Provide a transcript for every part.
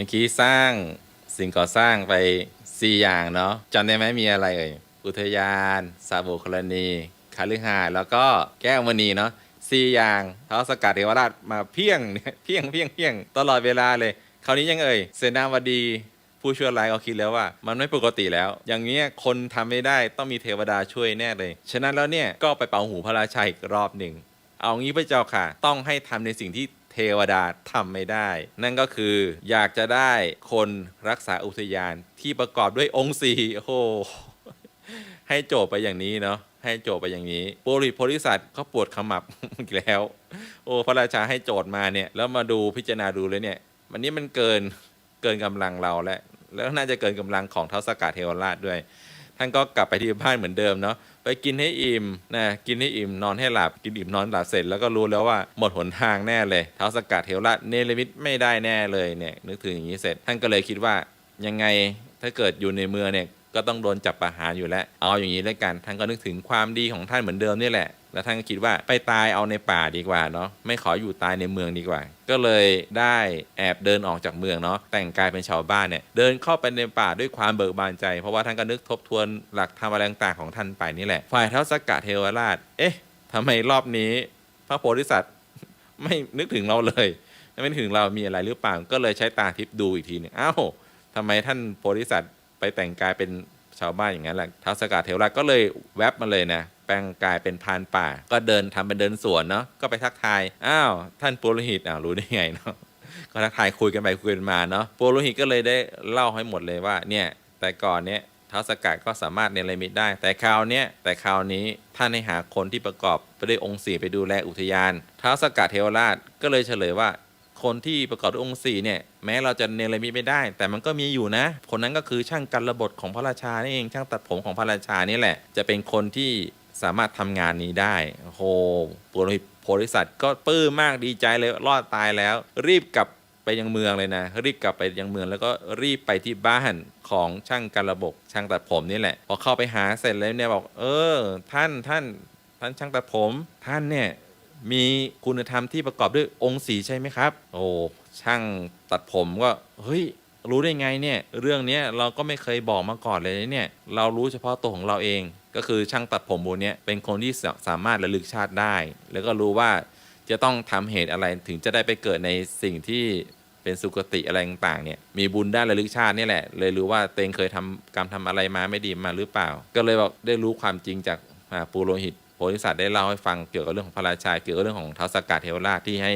มื่อกี้สร้างสิ่งก่อสร้างไป 4 อย่างเนาะจำได้ไหมมีอะไรเอ่ยอุทยานสาบุคลณีคาลือหาร์แล้วก็แก้วมณีเนาะสี่อย่างเท้าสกัดเทวราชมาเพียงเพียงเพียงเพียงตลอดเวลาเลย คราวนี้ยังเอ่ยเสนาวดีผู้ช่วยร้ายก็คิดแล้วว่า มันไม่ปกติแล้ว อย่างเงี้ยคนทำไม่ได้ต้องมีเทวดาช่วยแน่เลย ฉะนั้นแล้วเนี่ยก็ไปเป่าหูพระราชาอีกรอบหนึ่ง เอางี้พระเจ้าค่ะ ต้องให้ทำในสิ่งที่ ทวดาทำไม่ได้ นั่นก็คืออยากจะได้คนรักษาอุทยานที่ประกอบด้วยองค์สี่โอ้โหให้โจทย์ไปอย่างนี้เนาะให้โจทย์ไปอย่างนี้โปริโพธิสัตว์ก็ปวดขมับอีกแล้ว โอ้พระราชาให้โจทย์มาเนี่ยแล้วมาดูพิจารณาดูเลยเนี่ยวันนี้มันเกินเกินกำลังเราแล้วแล้วน่าจะเกินกำลังของเท้าสกัดเทวราชด้วย ท่านก็กลับไปที่บ้านเหมือนเดิมเนาะ ไปกินให้อิ่มนะกินให้อิ่มนอนให้หลับกินอิ่มนอนหลับเสร็จแล้วก็รู้แล้วว่าหมดหนทางแน่เลยเท้าสกัดเทวราชเนรมิตไม่ได้แน่เลยเนี่ยนึกถึงอย่างนี้เสร็จ ท่านก็เลยคิดว่ายังไงถ้าเกิดอยู่ในเมืองเนี่ยก็ต้องโดนจับประหารอยู่แล้ว เอาอย่างนี้แล้วกันท่านก็นึกถึงความดีของท่านเหมือนเดิมนี่แหละ แล้วท่านก็คิดว่าไปตายเอาในป่าดีกว่าเนาะไม่ขออยู่ตายในเมืองดีกว่า ก็เลยได้แอบเดินออกจากเมืองเนาะแต่งกายเป็นชาวบ้านเนี่ยเดินเข้าไปในป่าด้วยความเบิกบานใจ เพราะว่าท่านก็นึกทบทวนหลักธรรมอะไรต่างๆของท่านไปนี่แหละฝ่ายเท้าสกกะเทวราช เอ๊ะทำไมรอบนี้ พระโพธิสัตว์ไม่นึกถึงเราเลยไม่ถึงเรามีอะไรหรือเปล่าก็เลยใช้ตาทิพย์ดูอีกทีหนึงอ้าวทำไมท่านโพธิสัตว์ไปแต่งกายเป็นชาวบ้านอย่างนั้นแหละท้าวสกัดเทวราชก็เลยแวบมาเลยนะ แปลงกายเป็นพานป่า ก็เดินทำเป็นเดินสวนเนาะก็ไปทักทายอ้าวท่านปุโรหิตอ้าวรู้ได้ไงเนาะก็ทักทายคุยกันไปคุยกันมาเนาะปุโรหิตก็เลยได้เล่าให้หมดเลยว่าเนี่ยแต่ก่อนเนี้ยท้าวสกัดก็สามารถเนรมิตได้ แต่คราวเนี้ยแต่คราวนี้ท่านให้หาคนที่ประกอบไปด้วยองค์สี่ไปดูแลอุทยานท้าวสกัดเทวราชก็เลยเฉลยว่าคนที่ประกอบด้วยองค์สี่เนี่ยแม้เราจะเนรมิตไม่ได้ แต่มันก็มีอยู่นะ คนนั้นก็คือช่างกันระบทของพระราชานี่เองช่างตัดผมของพระราชานี่แหละ จะเป็นคนที่ สามารถทำงานนี้ได้โอ้โหปุโรหิตโพธิสัตว์ก็ปลื้มมากดีใจเลยรอดตายแล้ว รีบกลับไปยังเมืองเลยนะ รีบกลับไปยังเมืองแล้วก็รีบไปที่บ้านของช่างกันระบบช่างตัดผมนี่แหละ พอเข้าไปหาเสร็จแล้วเนี่ยบอก เออ ท่านท่านท่านช่างตัดผม ท่านเนี่ยมีคุณธรรมที่ประกอบด้วยองค์สีใช่ไหมครับ โอ้ช่างตัดผมก็เฮ้ยรู้ได้ไงเนี่ย เรื่องนี้เราก็ไม่เคยบอกมาก่อนเลยเนี่ย เรารู้เฉพาะตัวของเราเอง ก็คือช่างตัดผมบูเนี้ยเป็นคนที่สามารถระลึกชาติได้ แล้วก็รู้ว่าจะต้องทำเหตุอะไรถึงจะได้ไปเกิดในสิ่งที่เป็นสุคติอะไรต่างๆเนี่ยมีบุญได้านระลึกชาตินี่แหละ เลยรู้ว่าเตงเคยทำกรรมทำอะไรมาไม่ดีมาหรือเปล่า ก็เลยบอกได้รู้ความจริงจากปูโรหิตโพธิสัตว์ได้เล่าให้ฟังเกี่ยวกับเรื่องของพระราชาเกี่ยวกับเรื่องของท้าวสกัดเทวราชที่ให้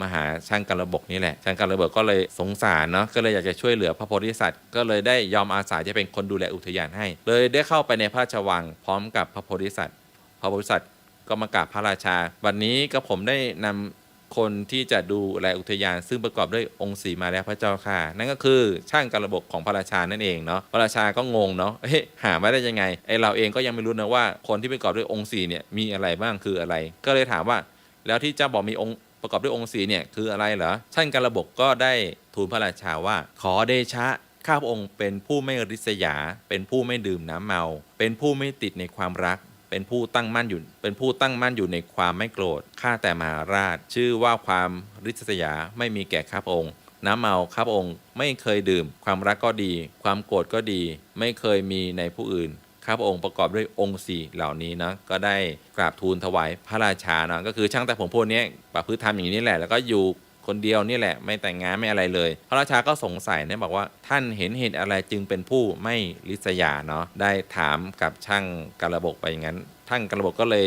มาหาช่างกันระบบนี่แหละ ช่างกันระบบก็เลยสงสารเนาะก็เลยอยากจะช่วยเหลือพระโพธิสัตว์ ก็เลยได้ยอมอาสาจะเป็นคนดูแลอุทยานให้ เลยได้เข้าไปในพระราชวังพร้อมกับพระโพธิสัตว์ พระโพธิสัตว์ก็มากราบพระราชา วันนี้ก็ผมได้นำคนที่จะดูแลอุทยาน ซึ่งประกอบด้วยองค์สีมาแล้วพระเจ้าค่ะ นั่นก็คือช่างการระบบของพระราชานั่นเองเนาะพระราชาก็งงเนาะเฮ้ยหามาได้ยังไงไอเราเองก็ยังไม่รู้นะว่าคนที่ประกอบด้วยองค์สีเนี่ยมีอะไรบ้างคืออะไร ก็เลยถามว่า แล้วที่เจ้าบอกมีองค์ ประกอบด้วยองค์สีเนี่ยคืออะไรเหรอช่างการระบบก็ได้ทูลพระราชาว่า ขอเดชะข้าพระองค์เป็นผู้ไม่ริษยา เป็นผู้ไม่ดื่มน้ำเมา เป็นผู้ไม่ติดในความรัก เป็นผู้ตั้งมั่นอยู่ เป็นผู้ตั้งมั่นอยู่ในความไม่โกรธ ข้าแต่มหาราช ชื่อว่าความริษยาไม่มีแก่ข้าพระองค์ น้ำเมาข้าพระองค์ ไม่เคยดื่ม ความรักก็ดี ความโกรธก็ดี ไม่เคยมีในผู้อื่น ข้าพระองค์ประกอบด้วยองค์สี่เหล่านี้นะก็ได้กราบทูลถวายพระราชานะก็คือช่างแต่ผมพวกนี้ประพฤติทำอย่างนี้แหละแล้วก็อยู่คนเดียวนี่แหละไม่แต่งงานไม่อะไรเลย พระราชาก็สงสัยเนี่ยบอกว่าท่านเห็นเหตุอะไรจึงเป็นผู้ไม่ลิษยาเนาะได้ถามกับช่างกระบกไปอย่างนั้นช่างกระบกก็เลย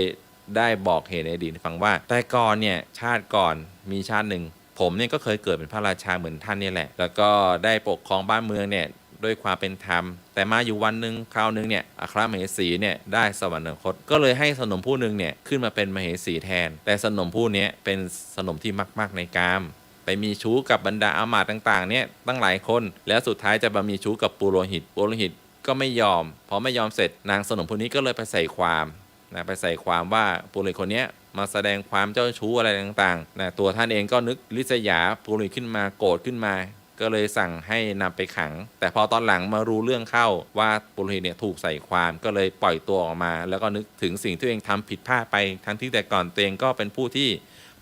ได้บอกเหตุในอดีตฟังว่า แต่ก่อนเนี่ยชาติก่อนมีชาติหนึ่งผมเนี่ยก็เคยเกิดเป็นพระราชาเหมือนท่านนี่แหละ แล้วก็ได้ปกครองบ้านเมืองเนี่ย ด้วยความเป็นธรรม แต่มาอยู่วันหนึ่งคราวหนึ่งเนี่ยอัครมเหสีเนี่ยได้สวรรคต ก็เลยให้สนมผู้หนึ่งเนี่ยขึ้นมาเป็นมเหสีแทน แต่สนมผู้นี้เป็นสนมที่มาก ๆ ในกามไปมีชู้กับบรรดาอามาตย์ต่างๆ เนี่ยตั้งหลายคน แล้วสุดท้ายจะมามีชู้กับปุโรหิตปุโรหิตก็ไม่ยอม พอไม่ยอมเสร็จนางสนมผู้นี้ก็เลยไปใส่ความนะไปใส่ความว่าปุโรหิตคนนี้มาแสดงความเจ้าชู้อะไรต่างๆนะตัวท่านเองก็นึกลิษยาปุโรหิตขึ้นมาโกรธขึ้นมา ก็เลยสั่งให้นำไปขัง แต่พอตอนหลังมารู้เรื่องเข้าว่าปุโรหิตเนี่ยถูกใส่ความก็เลยปล่อยตัวออกมา แล้วก็นึกถึงสิ่งที่ตัวเองทำผิดพลาดไป ทั้งที่แต่ก่อนตัวเองก็เป็นผู้ที่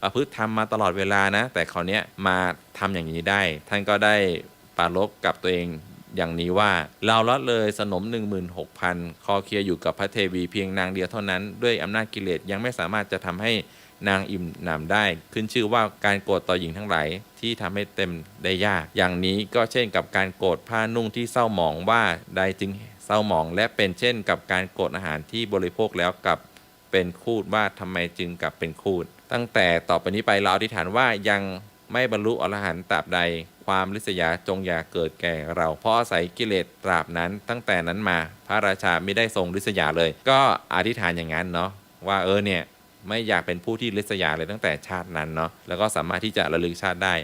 ประพฤติทำมาตลอดเวลานะ แต่คราวนี้มาทำอย่างนี้ได้ ท่านก็ได้ปรารลบกับตัวเองอย่างนี้ว่าเราละเลยสนม 16,000 คอเคลียร์อยู่กับพระเทวีเพียงนางเดียวเท่านั้น ด้วยอำนาจกิเลสยังไม่สามารถจะทำให้ นางอิ่มหนำได้ ขึ้นชื่อว่าการโกรธต่อหญิงทั้งหลายที่ทำให้เต็มได้ยาก อย่างนี้ก็เช่นกับการโกรธผ้านุ่งที่เศร้าหมองว่าใดจึงเศร้าหมอง และเป็นเช่นกับการโกรธอาหารที่บริโภคแล้วกับเป็นคูดว่าทำไมจึงกลับเป็นคูด ตั้งแต่ต่อไปนี้ไปเราอธิษฐานว่ายังไม่บรรลุอรหันต์ตราบใด ความริษยาจงอย่าเกิดแก่เรา เพราะอาศัยกิเลสตราบนั้น ตั้งแต่นั้นมาพระราชาไม่ได้ทรงริษยาเลย ก็อธิษฐานอย่างนั้นเนาะว่าเออเนี่ย ไม่อยากเป็นผู้ที่ริษยาเลยตั้งแต่ชาตินั้นเนาะแล้วก็สามารถที่จะระลึกชาติได้